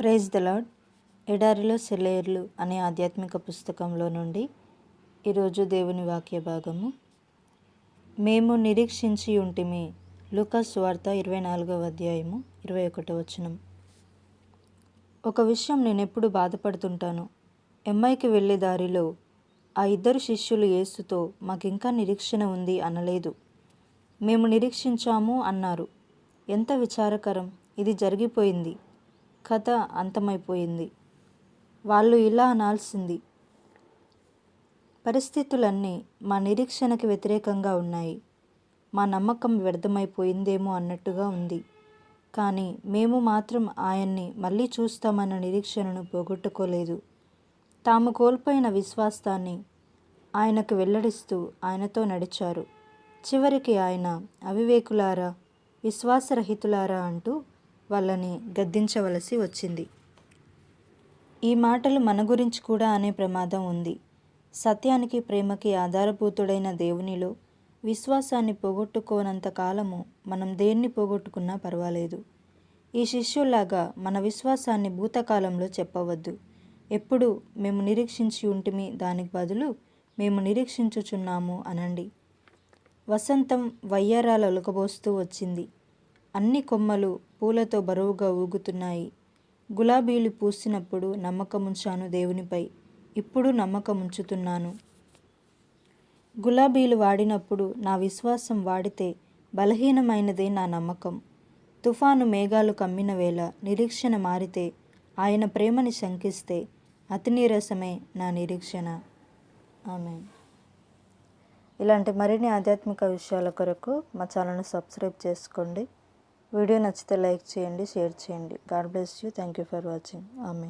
Praise the lord ఎడారిలో సెలేర్లు అనే ఆధ్యాత్మిక పుస్తకంలో నుండి ఈరోజు దేవుని వాక్య భాగము. మేము నిరీక్షించి ఉంటిమి. లూకాస్ వార్త ఇరవై నాలుగవ అధ్యాయము ఇరవై ఒకటో వచనం. ఒక విషయం నేను ఎప్పుడు బాధపడుతుంటాను. ఎంఐకి వెళ్ళే దారిలో ఆ ఇద్దరు శిష్యులు యేసుతో మాకింకా నిరీక్షణ ఉంది అనలేదు. మేము నిరీక్షించాము అన్నారు. ఎంత విచారకరం. ఇది జరిగిపోయింది. కథ అంతమైపోయింది. వాళ్ళు ఇలా అనాల్సింది. పరిస్థితులన్నీ మా నిరీక్షణకి వ్యతిరేకంగా ఉన్నాయి. మా నమ్మకం వ్యర్థమైపోయిందేమో అన్నట్టుగా ఉంది. కానీ మేము మాత్రం ఆయన్ని మళ్ళీ చూస్తామన్న నిరీక్షణను పోగొట్టుకోలేదు. తాము కోల్పోయిన విశ్వాసాన్ని ఆయనకు వెల్లడిస్తూ ఆయనతో నడిచారు. చివరికి ఆయన అవివేకులారా విశ్వాసరహితులారా అంటూ వాళ్ళని గద్దించవలసి వచ్చింది. ఈ మాటలు మన గురించి కూడా అనే ప్రమాదం ఉంది. సత్యానికి ప్రేమకి ఆధారభూతుడైన దేవునిలో విశ్వాసాన్ని పోగొట్టుకోనంత కాలము మనం దేన్ని పోగొట్టుకున్నా పర్వాలేదు. ఈ శిష్యుల్లాగా మన విశ్వాసాన్ని భూతకాలంలో చెప్పవద్దు. ఎప్పుడు మేము నిరీక్షించి ఉంటిమి దానికి బదులు మేము నిరీక్షించుచున్నాము అనండి. వసంతం వయ్యారాల ఒలకబోస్తూ వచ్చింది. అన్ని కొమ్మలు పూలతో బరువుగా ఊగుతున్నాయి. గులాబీలు పూసినప్పుడు నమ్మకముంచాను దేవునిపై. ఇప్పుడు నమ్మకముంచుతున్నాను. గులాబీలు వాడినప్పుడు నా విశ్వాసం వాడితే బలహీనమైనదే నా నమ్మకం. తుఫాను మేఘాలు కమ్మిన వేళ నిరీక్షణ మారితే ఆయన ప్రేమని శంకిస్తే అతి నీరసమే నా నిరీక్షణ. ఆమె ఇలాంటి మరిన్ని ఆధ్యాత్మిక విషయాల కొరకు మా ఛానల్ని సబ్స్క్రైబ్ చేసుకోండి. వీడియో నచ్చితే లైక్ చేయండి షేర్ చేయండి. God bless you. Thank you for watching ఆమె